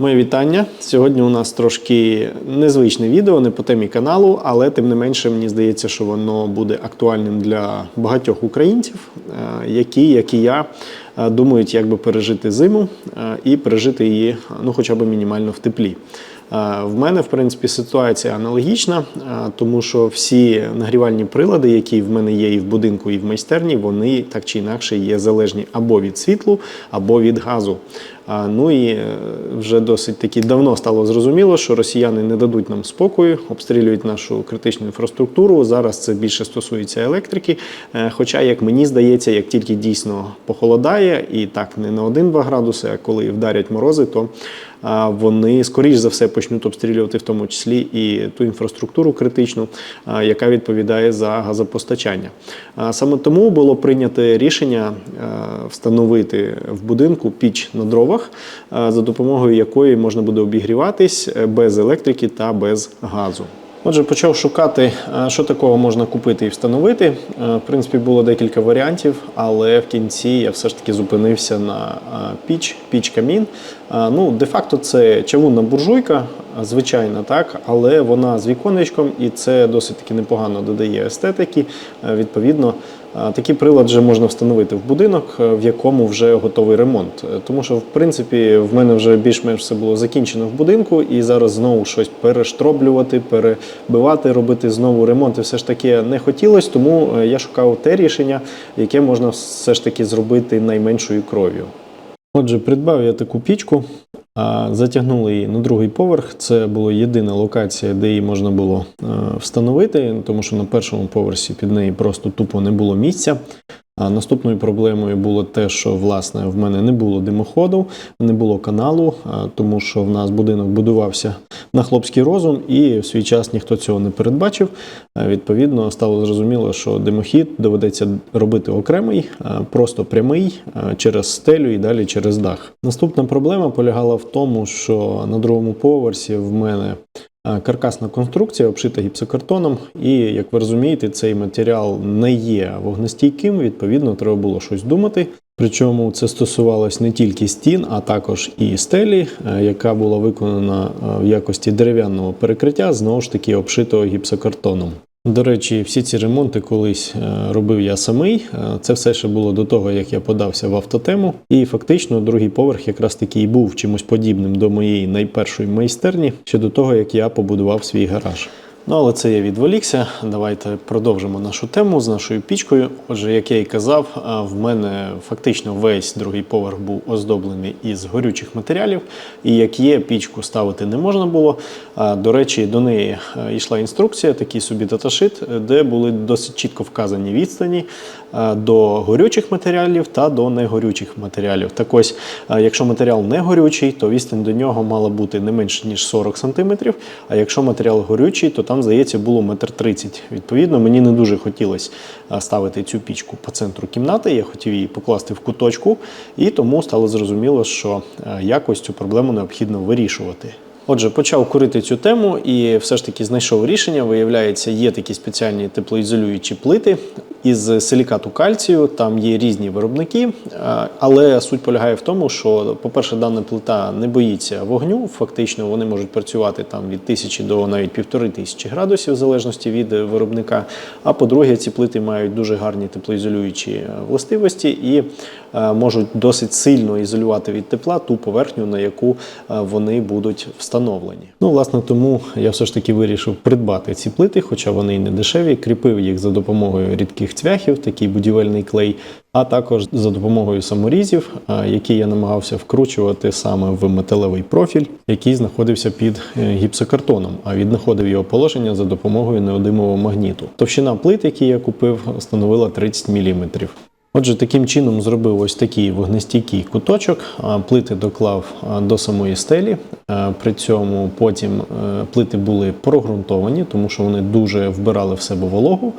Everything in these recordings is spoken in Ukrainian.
Моє вітання. Сьогодні у нас трошки незвичне відео, не по темі каналу, але тим не менше мені здається, що воно буде актуальним для багатьох українців, е, які, як і я, е, думають, як би пережити зиму е, і пережити її ну, хоча б мінімально в теплі. Е, В мене, в принципі, ситуація аналогічна, е, тому що всі нагрівальні прилади, які в мене є і в будинку, і в майстерні, вони так чи інакше є залежні або від світлу, або від газу. Ну і е, вже досить таки давно стало зрозуміло, що росіяни не дадуть нам спокою, обстрілюють нашу критичну інфраструктуру. Зараз це більше стосується електрики. Е, Хоча, як мені здається, як тільки дійсно похолодає, і так не на 1-2 градуси, а коли вдарять морози, то вони скоріш за все почнуть обстрілювати в тому числі і ту інфраструктуру критичну, яка відповідає за газопостачання. Саме тому було прийнято рішення встановити в будинку піч на дровах, за допомогою якої можна буде обігріватись е, без електрики та без газу. Отже, почав шукати, е, що такого можна купити і встановити. Е, В принципі, було декілька варіантів, але в кінці я все ж таки зупинився на е, піч, піч камін. Ну, де-факто це чавунна буржуйка, звичайна, так, але вона з віконечком, і це досить таки непогано додає естетики. Відповідно, такий прилад вже можна встановити в будинок, е, в якому вже готовий ремонт. Е, Тому що, в принципі, в мене вже більш-менш все було закінчено в будинку, і зараз знову щось перештроблювати, перебивати, робити знову ремонт. І все ж таки не хотілося, тому е, я шукав те рішення, яке можна все ж таки зробити найменшою кров'ю. Отже, придбав я таку пічку, а, затягнули її на другий поверх. Це була єдина локація, де її можна було е, встановити, тому що на першому поверсі під неї просто тупо не було місця. А наступною проблемою було те, що власне в мене не було димоходу, не було каналу, тому що в нас будинок будувався на хлопський розум, і в свій час ніхто цього не передбачив. Відповідно, стало зрозуміло, що димохід доведеться робити окремий, просто прямий через стелю і далі через дах. Наступна проблема полягала в тому, що на другому поверсі в мене каркасна конструкція обшита гіпсокартоном, і як ви розумієте, цей матеріал не є вогнестійким. Відповідно, треба було щось думати. Причому це стосувалось не тільки стін, а також і стелі, е, яка була виконана е, в якості дерев'яного перекриття, знову ж таки обшитого гіпсокартоном. До речі, всі ці ремонти колись е, робив я самий. Е, Це все ще було до того, як я подався в автотему. І фактично другий поверх якраз таки і був чимось подібним до моєї найпершої майстерні ще до того, як я побудував свій гараж. Ну, але це я відволікся. Давайте продовжимо нашу тему з нашою пічкою. Отже, як я і казав, в мене фактично весь другий поверх був оздоблений із горючих матеріалів. І як є, пічку ставити не можна було. До речі, до неї е, йшла інструкція, такий собі даташит, е, де були досить чітко вказані відстані е, до горючих матеріалів та до негорючих матеріалів. Так ось, е, якщо матеріал не горючий, то відстань до нього мала бути не менше ніж 40 см, а якщо матеріал горючий, то там, здається, було 1,30 м. Відповідно, мені не дуже хотілося е, ставити цю пічку по центру кімнати. Я хотів її покласти в куточку, і тому стало зрозуміло, що е, якось цю проблему необхідно вирішувати. Отже, почав курити цю тему і все ж таки знайшов рішення. Виявляється, є такі спеціальні теплоізолюючі плити із силікату кальцію. Там є різні виробники, але суть полягає в тому, що, по-перше, дана плита не боїться вогню. Фактично, вони можуть працювати там від тисячі до навіть півтори тисячі градусів, в залежності від е, виробника. А по-друге, ці плити мають дуже гарні теплоізолюючі е, властивості і е, можуть досить сильно ізолювати від тепла ту поверхню, на яку е, вони будуть встановлені. Ну, власне, тому я все ж таки вирішив придбати ці плити, хоча вони і не дешеві, кріпив їх за допомогою рідких цвяхів, такий будівельний клей, а також за допомогою саморізів, які я намагався вкручувати саме в металевий профіль, який знаходився під е, гіпсокартоном, а віднаходив його положення за допомогою неодимового магніту. Товщина плит, які я купив, становила 30 мм. Отже, таким чином зробив ось такий вогнестійкий куточок, плити доклав до самої стелі. При цьому потім е, плити були прогрунтовані, тому що вони дуже вбирали в себе вологу.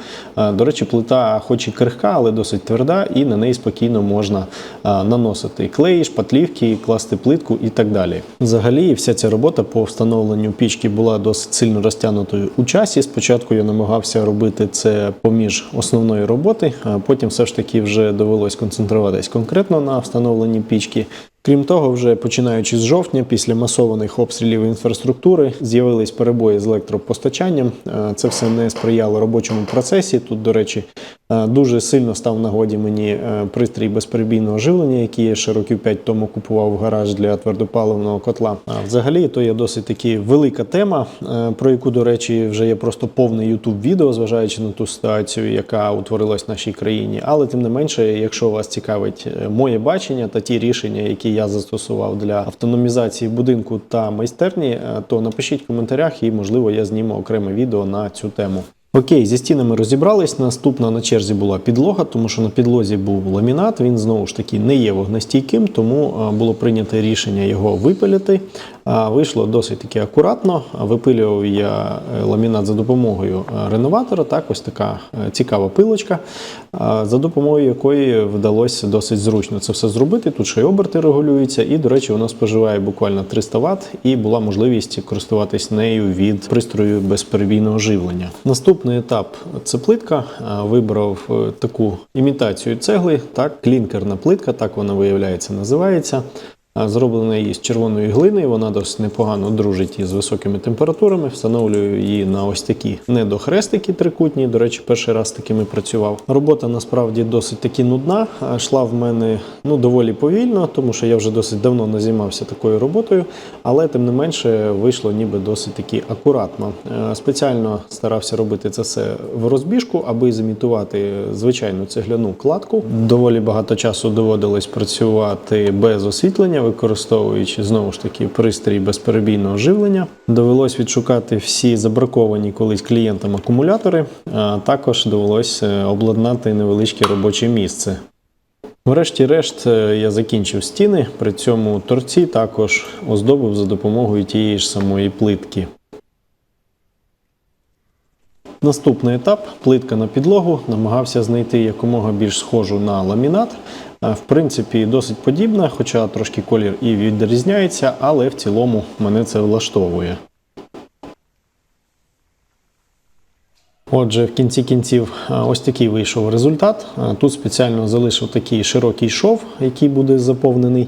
До речі, плита, хоч і крихка, але досить тверда, і на неї спокійно можна наносити клей, шпатлівки, класти плитку і так далі. Взагалі, вся ця робота по встановленню пічки була досить сильно розтягнутою у часі. Спочатку я намагався робити це поміж основної роботи, а потім все ж таки вже довелось концентруватись конкретно на встановленні пічки. Крім того, вже починаючи з жовтня, після масованих обстрілів інфраструктури, з'явились перебої з електропостачанням. Е, Це все не сприяло робочому процесі. Тут, до речі, дуже сильно став нагоді мені е, пристрій безперебійного живлення, який я ще років 5 тому купував в гараж для твердопаливного котла. А взагалі, то є досить таки велика тема, е, про яку, до речі, вже є просто повне youtube відео, зважаючи на ту ситуацію, яка утворилась в нашій країні. Але тим не менше, якщо вас цікавить е, моє бачення та ті рішення, які я застосував для автономізації будинку та майстерні, е, то напишіть в коментарях і, можливо, я зніму окреме відео на цю тему. Окей, зі стінами розібрались. Наступна на черзі була підлога, тому що на підлозі був ламінат. Він знову ж таки не є вогнестійким, тому було прийнято рішення його випилити. Вийшло досить таки акуратно. Випилював я е, ламінат за допомогою е, реноватора. Так, ось така е, цікава пилочка, за допомогою якої вдалося досить зручно це все зробити. Тут ще й оберти регулюються, і, до речі, воно споживає буквально 300 Вт, і була можливість користуватись нею від пристрою безперебійного живлення. Наступний етап це плитка. Вибрав е, таку імітацію цегли, так, клінкерна плитка, так вона виявляється, називається. Зроблена її з червоної глини, вона досить непогано дружить із високими температурами. Встановлюю її на ось такі недохрестики трикутні. До речі, перший раз такими працював. Робота насправді досить таки нудна. а Йшла в мене ну доволі повільно, тому що я вже досить давно не займався такою роботою, але тим не менше вийшло ніби досить таки акуратно. Е, Спеціально старався робити це все в розбіжку, аби зімітувати звичайну цегляну кладку. Доволі багато часу доводилось працювати без освітлення, використовуючи знову ж таки пристрій безперебійного живлення. Довелось відшукати всі забраковані колись клієнтам акумулятори. А також довелось е, обладнати невеличке робоче місце. Врешті-решт е, я закінчив стіни, при цьому торці також оздобив за допомогою тієї ж самої плитки. Наступний етап плитка на підлогу. Намагався знайти якомога більш схожу на ламінат. В принципі, досить подібна, хоча трошки колір і відрізняється, але в цілому мене це влаштовує. Отже, в кінці кінців ось такий вийшов результат. Тут спеціально залишив такий широкий шов, який буде заповнений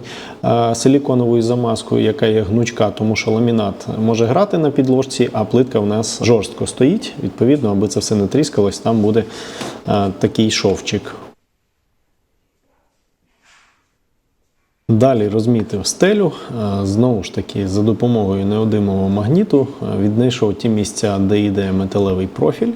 силіконовою замазкою, яка є гнучка, тому що ламінат може грати на підложці, а плитка в нас жорстко стоїть. Відповідно, аби це все не тріскалось, там буде такий шовчик. Далі розмітив стелю. Е, Знову ж таки, за допомогою неодимового магніту е, віднайшов ті місця, де йде металевий профіль.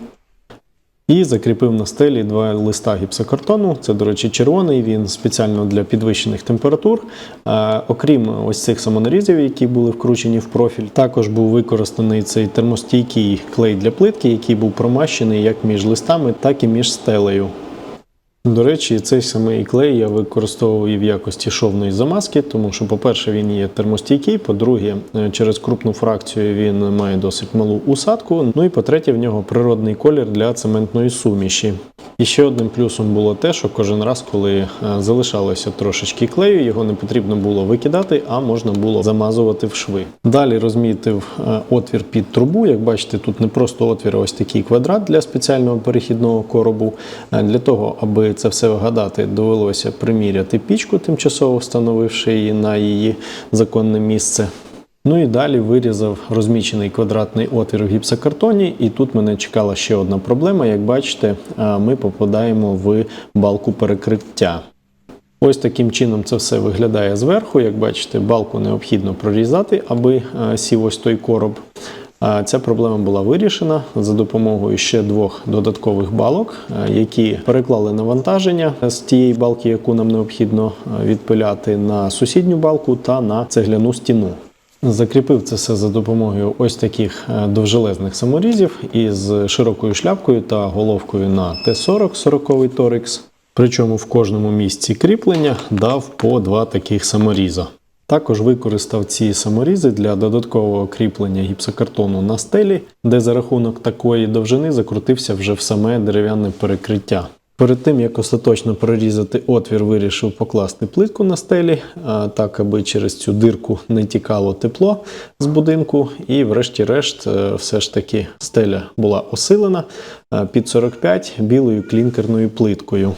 І закріпив на стелі два листа гіпсокартону. Це, до речі, червоний, він спеціально для підвищених температур. Е, окрім ось цих самонарізів, які були вкручені в профіль, також був використаний цей термостійкий клей для плитки, який був промащений як між листами, так і між стелею. До речі, цей самий клей я використовую в якості шовної замазки, тому що, по-перше, він є термостійкий, по-друге, е, через крупну фракцію він має досить малу усадку. Ну і по-третє, в нього природний колір для цементної суміші. І ще одним плюсом було те, що кожен раз, коли е, залишалося трошечки клею, його не потрібно було викидати, а можна було замазувати в шви. Далі розмітив е, отвір під трубу. Як бачите, тут не просто отвір, а ось такий квадрат для спеціального перехідного коробу. Для того, аби це все вгадати, довелося приміряти пічку, тимчасово встановивши її на її законне місце. Ну і далі вирізав розмічений квадратний отвір в гіпсокартоні, і тут мене чекала ще одна проблема. Як бачите, ми попадаємо в балку перекриття. Ось таким чином це все виглядає зверху. Як бачите, балку необхідно прорізати, аби сів ось той короб. Ця проблема була вирішена за допомогою ще двох додаткових балок, е, які переклали навантаження з тієї балки, яку нам необхідно е, відпиляти на сусідню балку та на цегляну стіну. Закріпив це все за допомогою ось таких е, довжелезних саморізів із широкою шляпкою та головкою на Т40 40 торикс. Причому в кожному місці кріплення дав по два таких саморіза. Також використав ці саморізи для додаткового кріплення гіпсокартону на стелі, де за рахунок такої довжини закрутився вже в саме дерев'яне перекриття. Перед тим як остаточно прорізати отвір, вирішив покласти плитку на стелі, так аби через цю дирку не тікало тепло з будинку. І, врешті-решт, е, все ж таки стеля була осилена під 45 білою клінкерною плиткою.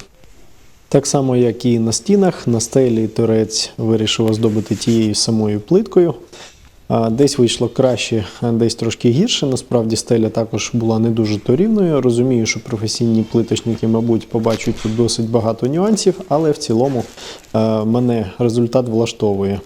Так само, як і на стінах, на стелі торець вирішив оздобити тією самою плиткою. Десь вийшло краще, десь трошки гірше. Насправді стеля також була не дуже то рівною. Розумію, що професійні плиточники, мабуть, побачать тут досить багато нюансів, але в цілому мене результат влаштовує.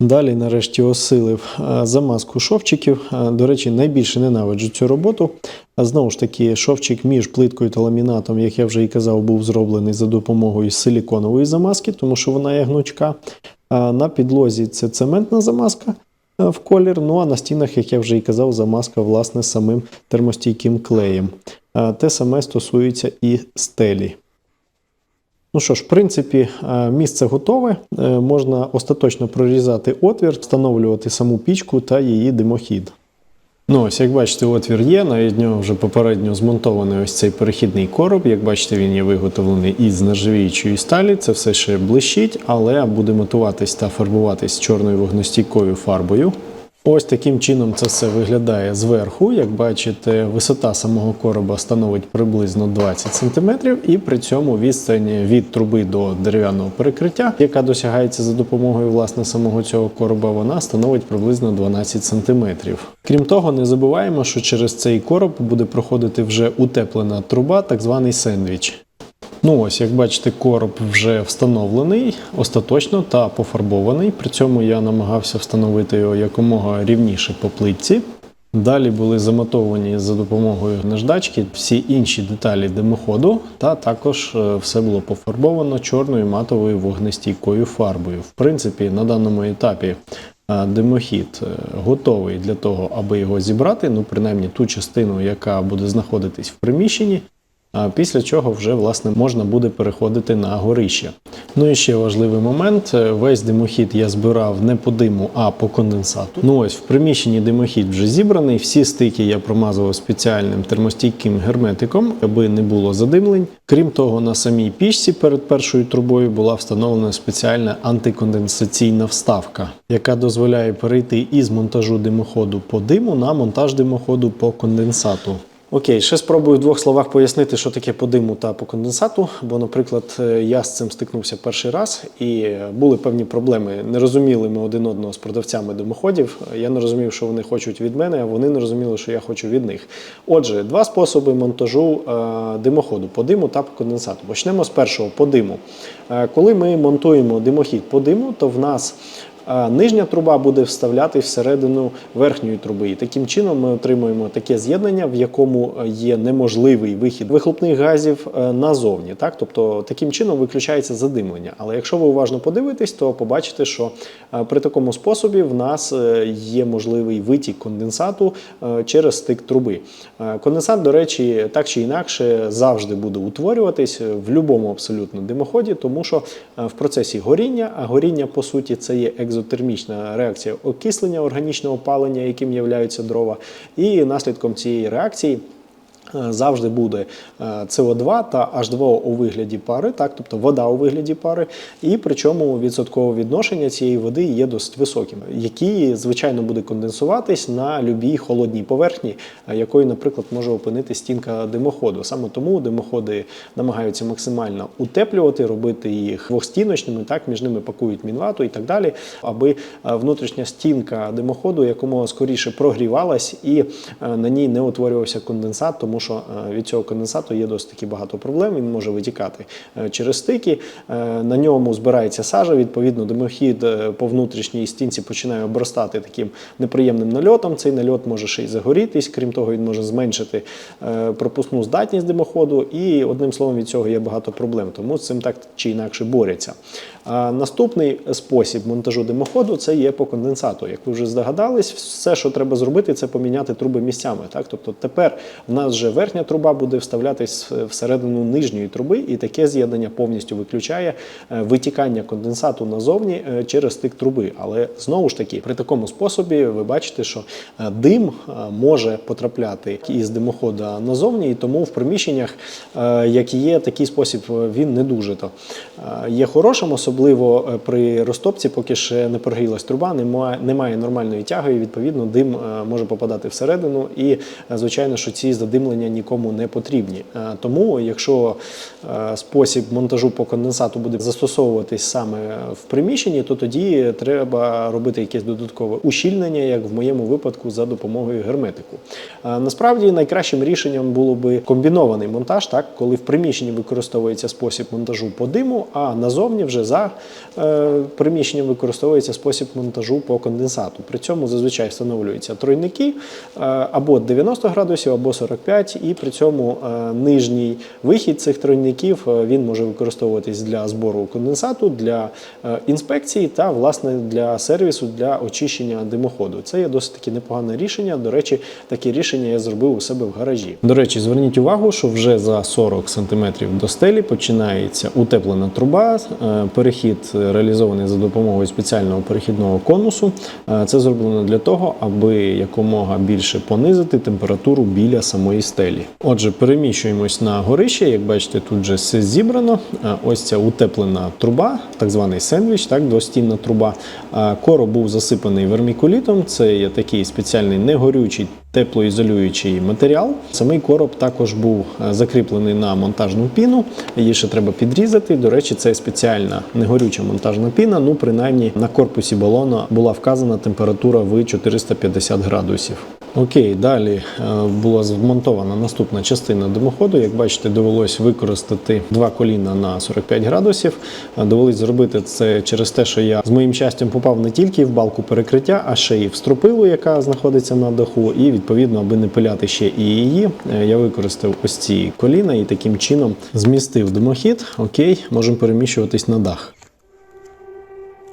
Далі, нарешті, осилив е, замазку шовчиків. Е, До речі, найбільше ненавиджу цю роботу. Знову ж таки, шовчик між плиткою та ламінатом, як я вже і казав, був зроблений за допомогою силіконової замазки, тому що вона є гнучка. На підлозі це цементна замазка е, в колір. Ну а на стінах, як я вже і казав, замазка власне самим термостійким клеєм. Те саме стосується і стелі. Ну що ж, в принципі, е, місце готове. Е, Можна остаточно прорізати отвір, встановлювати саму пічку та її димохід. Ну, ось, як бачите, отвір є, навіть нього вже попередньо змонтований ось цей перехідний короб. Як бачите, він є виготовлений із нержавіючої сталі. Це все ще блищить, але буде матуватись та фарбуватись чорною вогнестійкою фарбою. Ось таким чином це все виглядає зверху. Як бачите, висота самого короба становить приблизно 20 см, і при цьому відстань від труби до дерев'яного перекриття, яка досягається за допомогою власне самого цього короба, вона становить приблизно 12 см. Крім того, не забуваємо, що через цей короб буде проходити вже утеплена труба, так званий сендвіч. Ну ось, як бачите, короб вже встановлений остаточно та пофарбований. При цьому я намагався встановити його якомога рівніше по плитці. Далі були замотовані за допомогою наждачки всі інші деталі димоходу, та також е, все було пофарбовано чорною матовою вогнестійкою фарбою. В принципі, на даному етапі е, димохід е, готовий для того, аби його зібрати, ну принаймні ту частину, яка буде знаходитись в приміщенні. Після чого вже власне можна буде переходити на горище. Ну і ще важливий момент: е, весь димохід я збирав не по диму, а по конденсату. Ну ось в приміщенні димохід вже зібраний. Всі стики я промазував спеціальним термостійким герметиком, аби не було задимлень. Крім того, на самій пічці перед першою трубою була встановлена спеціальна антиконденсаційна вставка, яка дозволяє перейти із монтажу димоходу по диму на монтаж димоходу по конденсату. Окей, ще спробую в двох словах пояснити, що таке по диму та по конденсату. Бо, наприклад, я з цим стикнувся перший раз, і були певні проблеми. Не розуміли ми один одного з продавцями димоходів. Я не розумів, що вони хочуть від мене, а вони не розуміли, що я хочу від них. Отже, два способи монтажу е, димоходу по диму та по конденсату. Почнемо з першого по диму. Е, Коли ми монтуємо димохід по диму, то в нас нижня труба буде вставляти всередину верхньої труби. І таким чином ми отримуємо таке з'єднання, в якому є неможливий вихід вихлопних газів е, назовні. Так? Тобто таким чином виключається задимлення. Але якщо ви уважно подивитесь, то побачите, що е, при такому способі в нас е, є можливий витік конденсату е, через стик труби. Е, Конденсат, до речі, так чи інакше завжди буде утворюватись в будь-якому абсолютно димоході, тому що е, в процесі горіння, а горіння по суті це є екзотермічна реакція окислення органічного палення, яким являються дрова, і наслідком цієї реакції. Е, Завжди буде е, СО2 та H2O у вигляді пари, так, тобто вода у вигляді пари, і причому відсоткове відношення цієї води є досить високим, який, звичайно, буде конденсуватись на любій холодній поверхні, е, якою, наприклад, може опинити стінка димоходу. Саме тому димоходи намагаються максимально утеплювати, робити їх двохстіночними, так, між ними пакують мінвату і так далі, аби внутрішня стінка димоходу якомога скоріше прогрівалась і на ній не утворювався конденсат, тому що е, від цього конденсату є досить таки багато проблем. Він може витікати е, через стики. Е, На ньому збирається сажа. Відповідно, димохід по внутрішній стінці починає обростати таким неприємним нальотом. Цей нальот може ще й загорітись. Крім того, він може зменшити пропускну здатність димоходу. І одним словом, від цього є багато проблем. Тому з цим так чи інакше борються. Наступний спосіб монтажу димоходу це є по конденсату. Як ви вже здогадались, все, що треба зробити, це поміняти труби місцями. Так? Тобто тепер в нас вже верхня труба буде вставлятись всередину нижньої труби, і таке з'єднання повністю виключає е, витікання конденсату назовні е, через стик труби. Але знову ж таки, при такому способі ви бачите, що е, дим може потрапляти із димохода назовні, і тому в приміщеннях, е, як є такий спосіб, він не дуже то є хорошим, особливо при розтопці, поки ще не прогрілась труба, немає, немає нормальної тяги, і відповідно дим може попадати всередину. І звичайно, що ці ущільнення нікому не потрібні. Е, Тому, якщо спосіб монтажу по конденсату буде застосовуватись саме в приміщенні, то тоді треба робити якесь додаткове ущільнення, як в моєму випадку, за допомогою герметику. Е, Насправді найкращим рішенням було би комбінований монтаж, так коли в приміщенні використовується спосіб монтажу по диму, а назовні вже за е, приміщенням використовується спосіб монтажу по конденсату. При цьому зазвичай встановлюються тройники е, або 90 градусів, або 45, і при цьому е, нижній вихід цих тройників е, він може використовуватись для збору конденсату, для е, інспекції та власне для сервісу для очищення димоходу. Це є досить таки непогане рішення. До речі, таке рішення я зробив у себе в гаражі. До речі, зверніть увагу, що вже за 40 см до стелі починається утеплена труба. Е, Перехід реалізований за допомогою спеціального перехідного конусу. Це зроблено для того, аби якомога більше понизити температуру біля самої стелі. Отже, переміщуємось на горище. Як бачите, тут вже все зібрано. Е, Ось ця утеплена труба, так званий сендвіч, так, двостінна труба. Е, Короб був засипаний вермікулітом. Це є такий спеціальний негорючий теплоізолюючий матеріал. Самий короб також був е, закріплений на монтажну піну. Її ще треба підрізати. До речі, це спеціальна негорюча монтажна піна. Ну, принаймні на корпусі балона була вказана температура в 450 градусів. Окей, далі е, була змонтована наступна частина димоходу. Як бачите, довелось використати два коліна на 45 градусів. Е, Довелось зробити це через те, що я з моїм щастям попав не тільки в балку перекриття, а ще і в стропилу, яка знаходиться на даху. І відповідно, аби не пиляти ще і її, е, я використав ось ці коліна і таким чином змістив димохід. Окей, можемо переміщуватись на дах.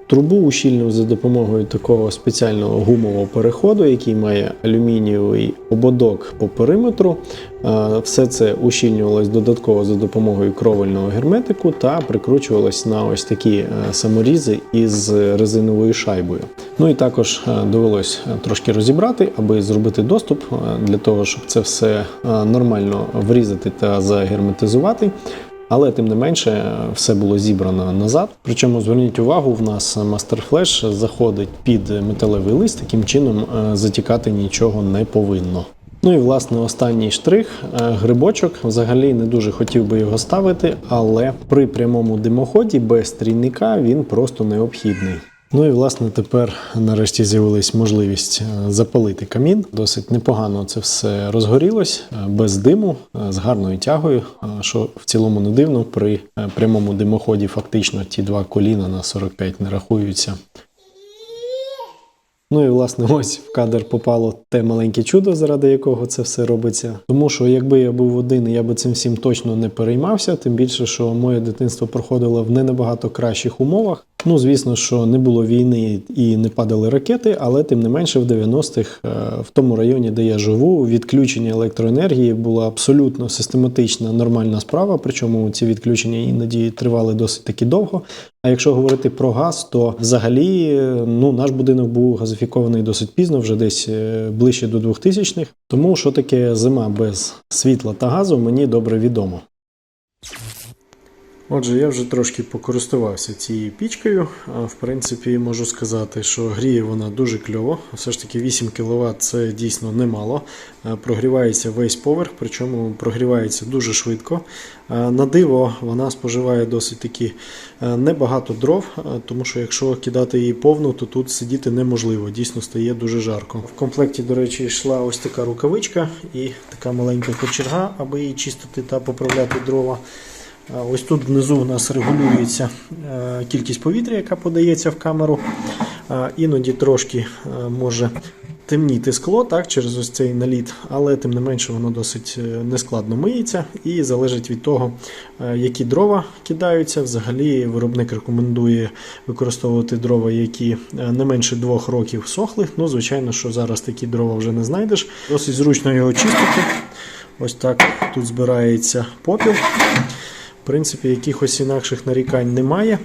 Трубу ущільнив за допомогою такого спеціального гумового переходу, який має алюмінієвий ободок по периметру. Все це ущільнювалось додатково за допомогою кровельного герметику та прикручувалось на ось такі е, саморізи із резиновою шайбою. Ну і також е, довелось е, трошки розібрати, аби зробити доступ для того, щоб це все нормально врізати та загерметизувати. Але тим не менше все було зібрано назад. Причому зверніть увагу, в нас Master заходить під металевий лист, таким чином е, затікати нічого не повинно. Ну і власне останній штрих е, грибочок. Взагалі не дуже хотів би його ставити, але при прямому димоході без трійника він просто необхідний. Ну і власне тепер нарешті з'явилась можливість е, запалити камін. Досить непогано це все розгорілось е, без диму, е, з гарною тягою. Що в цілому не дивно, при прямому димоході фактично ті два коліна на 45 не рахуються. Ну і власне ось в кадр попало те маленьке чудо, заради якого це все робиться. Тому що якби я був один, я би цим всім точно не переймався. Тим більше, що моє дитинство проходило в не набагато кращих умовах. Ну, звісно, що не було війни і не падали ракети, але тим не менше в 90-х е, в тому районі, де я живу, відключення електроенергії була абсолютно систематична нормальна справа. Причому ці відключення іноді тривали досить таки довго. А якщо говорити про газ, то взагалі ну, наш будинок був газифікований досить пізно, вже десь е, ближче до 2000-х. Тому що таке зима без світла та газу, мені добре відомо. Отже, я вже трошки покористувався цією пічкою. В принципі, можу сказати, що гріє вона дуже кльово. Все ж таки 8 кВт це дійсно немало. Прогрівається весь поверх, причому прогрівається дуже швидко. На диво вона споживає досить таки небагато дров, тому що якщо кидати її повну, то тут сидіти неможливо. Дійсно стає дуже жарко. В комплекті, до речі, йшла ось така рукавичка і така маленька кочерга, аби її чистити та поправляти дрова. Ось тут внизу у нас регулюється е, кількість повітря, яка подається в камеру. Іноді трошки е, може темніти скло так, через ось цей наліт, але тим не менше воно досить е, нескладно миється і залежить від того, які дрова кидаються. Взагалі виробник рекомендує використовувати дрова, які не менше двох років сохли. Ну, звичайно, що зараз такі дрова вже не знайдеш. Досить зручно його чистити. Ось так тут збирається попіл. Принципі, якихось інакших нарікань немає.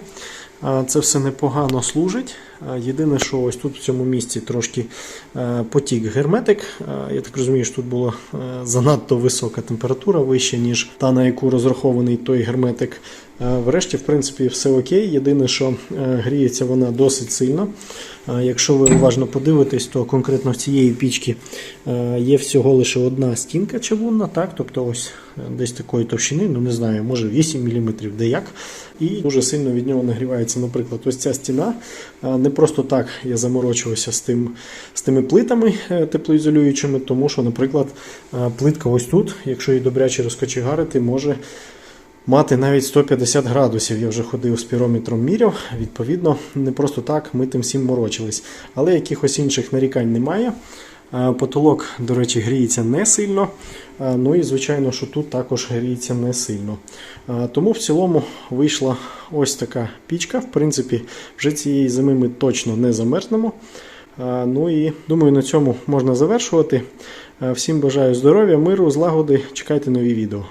Це все непогано служить. А, Єдине, що ось тут в цьому місці трошки е, потік герметик. Я так розумію, що тут була е, занадто висока температура, вища, ніж та, на яку розрахований той герметик. Е, Врешті, в принципі, все окей. Єдине, що е, гріється вона досить сильно. Е, Якщо ви уважно подивитесь, то конкретно в цієї пічки е, є всього лише одна стінка чавунна, так? тобто ось е, десь такої товщини, ну не знаю, може 8 мм, де як. І дуже сильно від нього нагрівається, наприклад, ось ця стіна. Е, Не просто так я заморочувався з, тим, з тими плитами е, теплоізолюючими, тому що, наприклад, е, плитка ось тут, якщо її добряче розкочегарити, може мати навіть 150 градусів. Я вже ходив з пірометром міряв. Відповідно, не просто так ми тим всім морочились. Але якихось інших нарікань немає. Е, Потолок, до речі, гріється не сильно. Е, Ну і звичайно, що тут також гріється не сильно. Е, Тому в цілому вийшла ось така пічка. В принципі, вже цієї зими ми точно не замерзнемо. Ну і думаю, на цьому можна завершувати. Всім бажаю здоров'я, миру, злагоди. Чекайте нові відео.